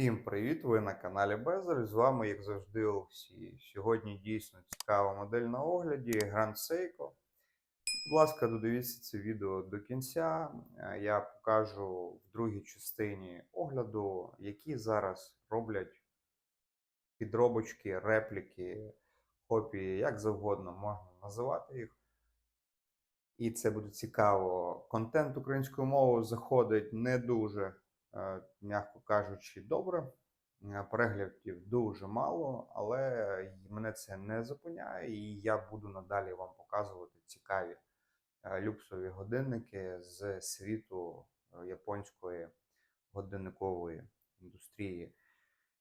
Всім привіт! Ви на каналі Безер. З вами, як завжди, Олексій. Сьогодні дійсно цікава модель на огляді Grand Seiko. Будь ласка, додивіться це відео до кінця. Е, Я покажу в другій частині огляду, які зараз роблять підробочки, репліки, копії, як завгодно можна називати їх. І це буде цікаво. Контент українською мовою заходить не дуже м'яко кажучи, добре. Е, Переглядів дуже мало, але мене це не зупиняє, і я буду надалі вам показувати цікаві е, люксові годинники з світу е, японської годинникової індустрії.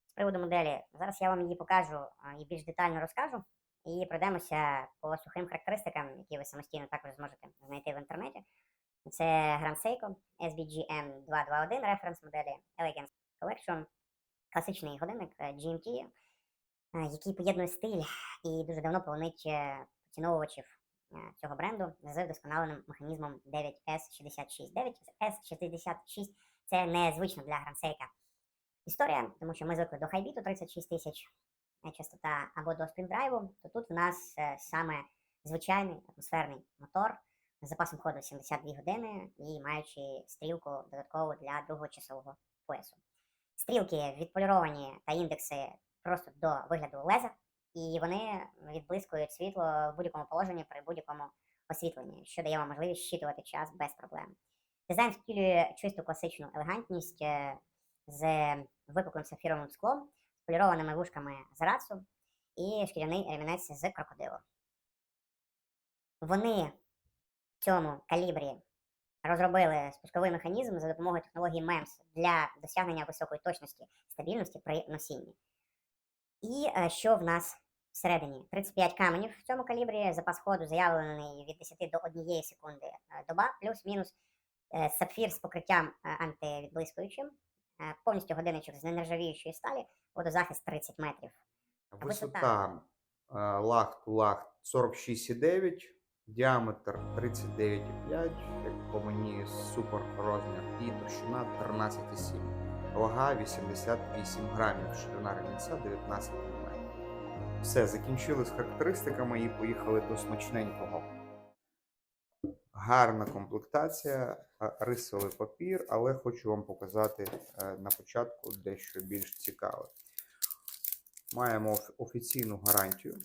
з приводу моделі. Зараз я вам її покажу і більш детально розкажу. І пройдемося по сухим характеристикам, які ви самостійно також зможете знайти в інтернеті. Це Grand Seiko SBGM 221 референс моделі Elegance Collection, класичний годинник е, GMT, е, який поєднує стиль і дуже давно полонить е, поціновувачів цього бренду з вдосконаленим механізмом 9S66. 9S66 це незвично для Grand Seiko історія, тому що ми звикли до хайбіту 36 тисяч частота або до спринт-драйву, то тут в нас саме звичайний атмосферний мотор з запасом ходу 72 години і маючи стрілку додаткову для другого часового поясу. Стрілки відполіровані та індекси просто до вигляду леза, і вони відблискують світло в будь-якому положенні при будь-якому освітленні, що дає вам можливість щитувати час без проблем. Дизайн втілює чисту класичну елегантність е, з випуклим сапфіровим склом, з полірованими вушками з рацу і шкіряний ремінець з крокодилу. Вони цьому калібрі розробили спусковий механізм за допомогою технології MEMS для досягнення високої точності стабільності при носінні. І е, що в нас всередині? 35 каменів в цьому калібрі, запас ходу заявлений від 10 до 1 секунди е, доба, плюс-мінус е, сапфір з покриттям антивідблискуючим, повністю годинничок з нержавіючої сталі, водозахист 30 метрів. Висота лаг 46,9, діаметр 39,5, як по мені супер розмір, і товщина 13,7. Вага 88 грамів, ширина ремінця 19 мм. Все, закінчили з характеристиками і поїхали до смачненького. Гарна комплектація, а, рисовий папір, але хочу вам показати е, на початку дещо більш цікаве. Маємо офіційну гарантію.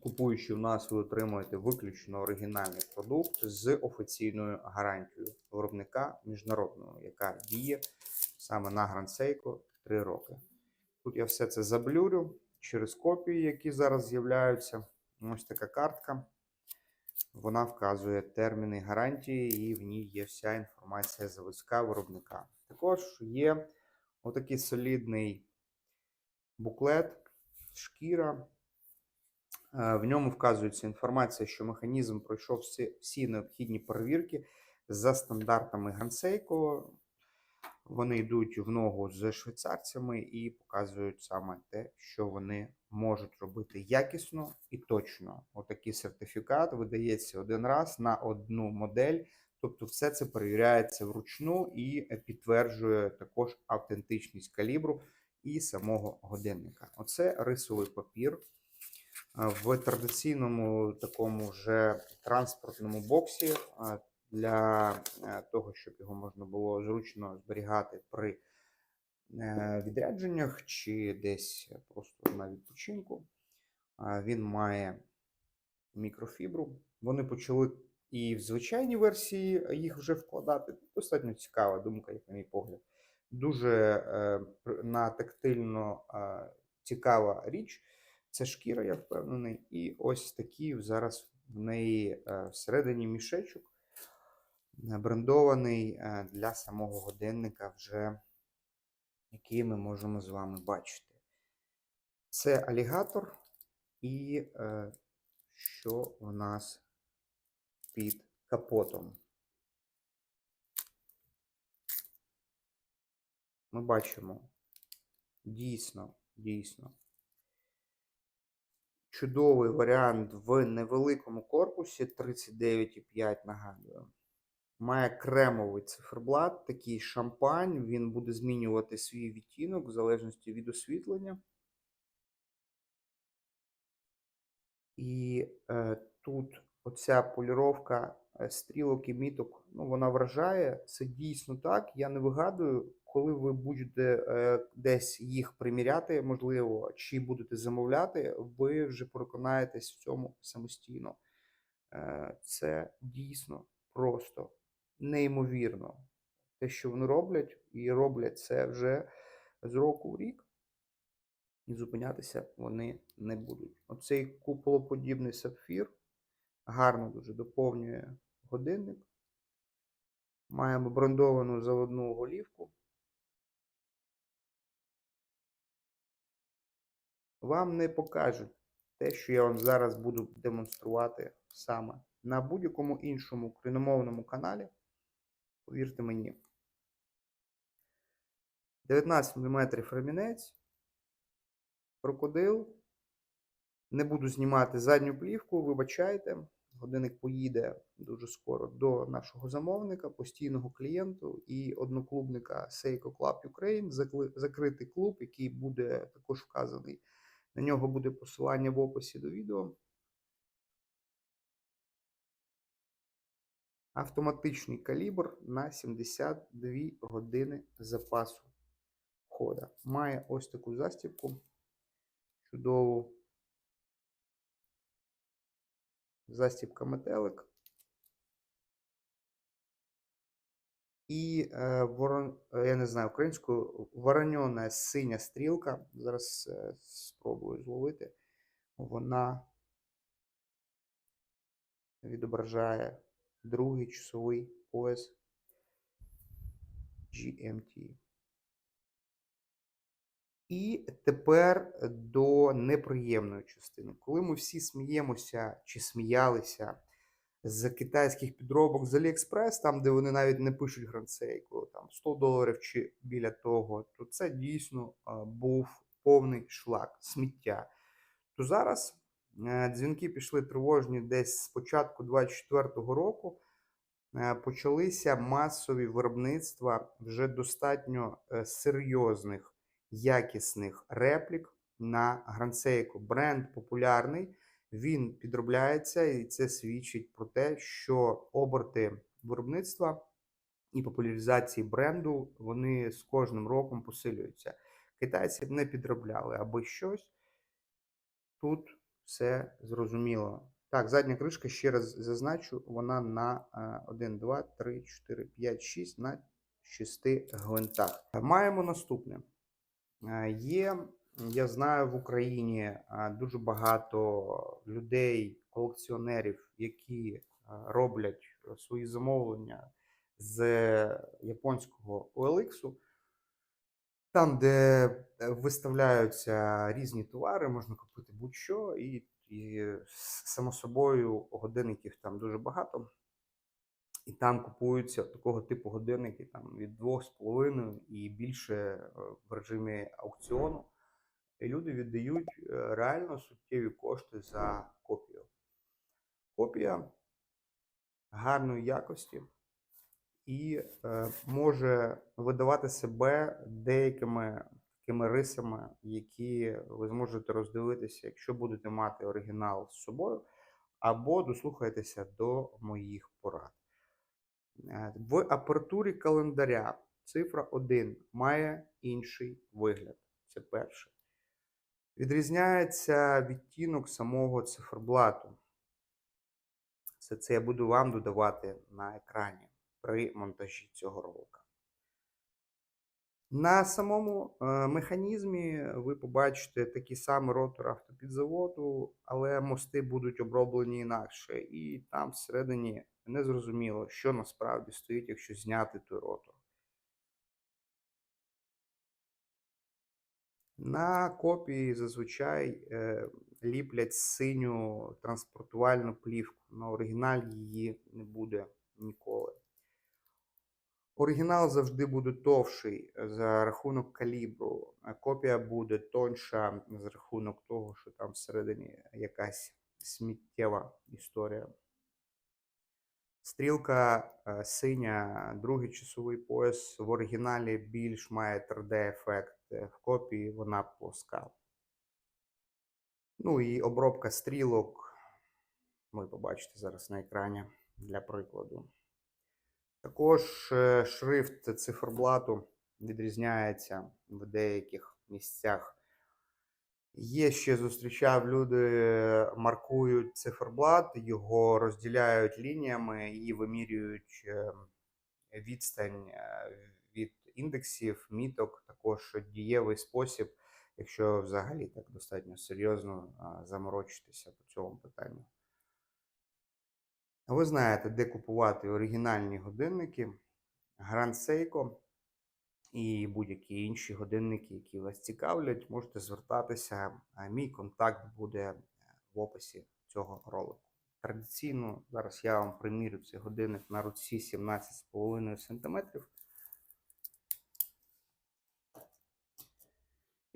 Купуючи в нас, ви отримуєте виключно оригінальний продукт з офіційною гарантією виробника міжнародного, яка діє саме на Seiko 3 роки. Тут я все це заблюрю через копії, які зараз з'являються. Ось така картка. Вона вказує терміни гарантії, і в ній є вся інформація заводська виробника. Також є отакий солідний буклет, шкіра. Е, В ньому вказується інформація, що механізм пройшов всі, всі необхідні перевірки за стандартами Гансейко. Вони йдуть в ногу з швейцарцями і показують саме те, що вони можуть робити якісно і точно. Отакий сертифікат видається один раз на одну модель. Тобто, все це перевіряється вручну і е, підтверджує також автентичність калібру і самого годинника. Оце рисовий папір. В традиційному такому вже транспортному боксі для е, того, щоб його можна було зручно зберігати при е, відрядженнях чи десь просто на відпочинку. Він має мікрофібру. Вони почали і в звичайній версії їх вже вкладати. Достатньо цікава думка, як на мій погляд. Дуже е, на тактильно цікава річ. Це шкіра, я впевнений. І ось такий зараз в неї е, всередині мішечок, е, брендований е, для самого годинника, вже який ми можемо з вами бачити. Це алігатор, і що в нас під капотом. Ми бачимо дійсно, дійсно чудовий варіант в невеликому корпусі 39,5 нагадую. Має кремовий циферблат, такий шампань. Він буде змінювати свій відтінок в залежності від освітлення. І е, тут оця поліровка е, стрілок і міток, ну, вона вражає. Це дійсно так. Я не вигадую, коли ви будете е, десь їх приміряти, можливо, чи будете замовляти, ви вже переконаєтесь в цьому самостійно. Е, це дійсно просто неймовірно. Те, що вони роблять, і роблять це вже з року в рік і зупинятися вони не будуть. Оцей куполоподібний сапфір гарно дуже доповнює годинник. Маємо брендовану заводну голівку. Вам не покажуть те, що я вам зараз буду демонструвати саме на будь-якому іншому україномовному каналі. Повірте мені. 19 мм ремінець крокодил. Не буду знімати задню плівку, вибачайте. Годинник поїде дуже скоро до нашого замовника, постійного клієнту і одноклубника Seiko Club Ukraine, закритий клуб, який буде також вказаний. На нього буде посилання в описі до відео. Автоматичний калібр на 72 години запасу хода. Має ось таку застібку чудову. Застібка метелик. І е, ворон, е, я не знаю українською, вороньона синя стрілка. Зараз е, спробую зловити. Вона відображає другий часовий пояс GMT. І тепер до неприємної частини. Коли ми всі сміємося чи сміялися з китайських підробок з AliExpress, там, де вони навіть не пишуть гранцейку, там 100 доларів чи біля того, то це дійсно був повний шлак, сміття. То зараз е, дзвінки пішли тривожні десь з початку 24-го року. Е, Почалися масові виробництва вже достатньо е, серйозних якісних реплік на гранцейку. Бренд популярний, він підробляється, і це свідчить про те, що оберти виробництва і популяризації бренду вони з кожним роком посилюються. Китайці не підробляли аби щось. Тут все зрозуміло. Так, задня кришка, ще раз зазначу, вона на е, 1, 2, 3, 4, 5, 6 на 6 гвинтах. Маємо наступне. Е, Є, я знаю, в Україні е, дуже багато людей, колекціонерів, які е, роблять свої замовлення з японського OLX. Там, де е, виставляються різні товари, можна купити будь-що, і, і само собою годинників там дуже багато. І там купуються такого типу годинники там, від 2,5 і більше е, в режимі аукціону. І люди віддають е, реально суттєві кошти за копію. Копія гарної якості і е, може видавати себе деякими такими рисами, які ви зможете роздивитися, якщо будете мати оригінал з собою, або дослухаєтеся до моїх порад. Е, В апертурі календаря цифра 1 має інший вигляд. Це перше. Відрізняється відтінок самого циферблату. Все це я буду вам додавати на екрані при монтажі цього ролика. На самому е, механізмі ви побачите такий самий ротор автопідзаводу, але мости будуть оброблені інакше, і там всередині не зрозуміло, що насправді стоїть, якщо зняти той ротор. На копії зазвичай е, ліплять синю транспортувальну плівку. На оригіналі її не буде ніколи. Оригінал завжди буде товший за рахунок калібру, а копія буде тонша за рахунок того, що там всередині якась сміттєва історія. Стрілка е, синя, другий часовий пояс в оригіналі більш має 3D-ефект, е, в копії вона плоска. Ну і обробка стрілок ви побачите зараз на екрані для прикладу. Також е, шрифт циферблату відрізняється в деяких місцях. Є ще зустрічав люди, е, маркують циферблат, його розділяють лініями і вимірюють е, відстань е, від індексів, міток, також дієвий спосіб, якщо взагалі так достатньо серйозно заморочитися по цьому питанню. Ви знаєте, де купувати оригінальні годинники, Grand Seiko і будь-які інші годинники, які вас цікавлять, можете звертатися. Мій контакт буде е, в описі цього ролику. Традиційно зараз я вам примірю цей годинник на руці 17,5 см.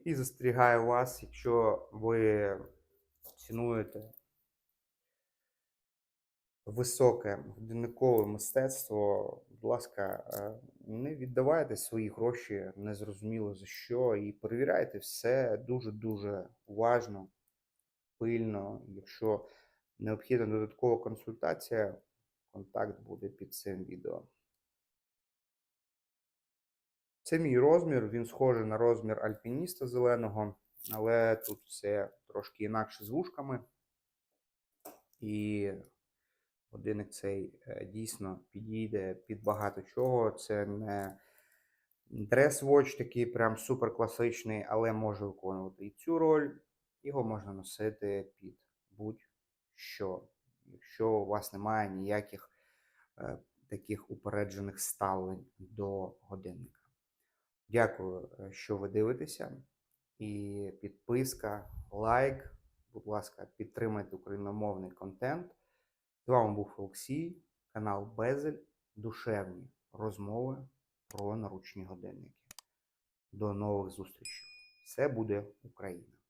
І застерігаю вас, якщо ви цінуєте високе годинникове мистецтво, будь ласка, е, не віддавайте свої гроші незрозуміло за що, і перевіряйте все дуже-дуже уважно, пильно. Якщо необхідна додаткова консультація, контакт буде під цим відео. Це мій розмір, він схожий на розмір альпініста зеленого, але тут все трошки інакше з вушками. І годинник цей е, дійсно підійде під багато чого. Це не дрес-вотч такий прям супер класичний, але може виконувати і цю роль. Його можна носити під будь-що, якщо у вас немає ніяких е, таких упереджених ставлень до годинника. Дякую, е, що ви дивитеся. І підписка, лайк. Будь ласка, підтримайте україномовний контент. З вами був Олексій, канал Безель, душевні розмови про наручні годинники. До нових зустрічей. Все буде Україна!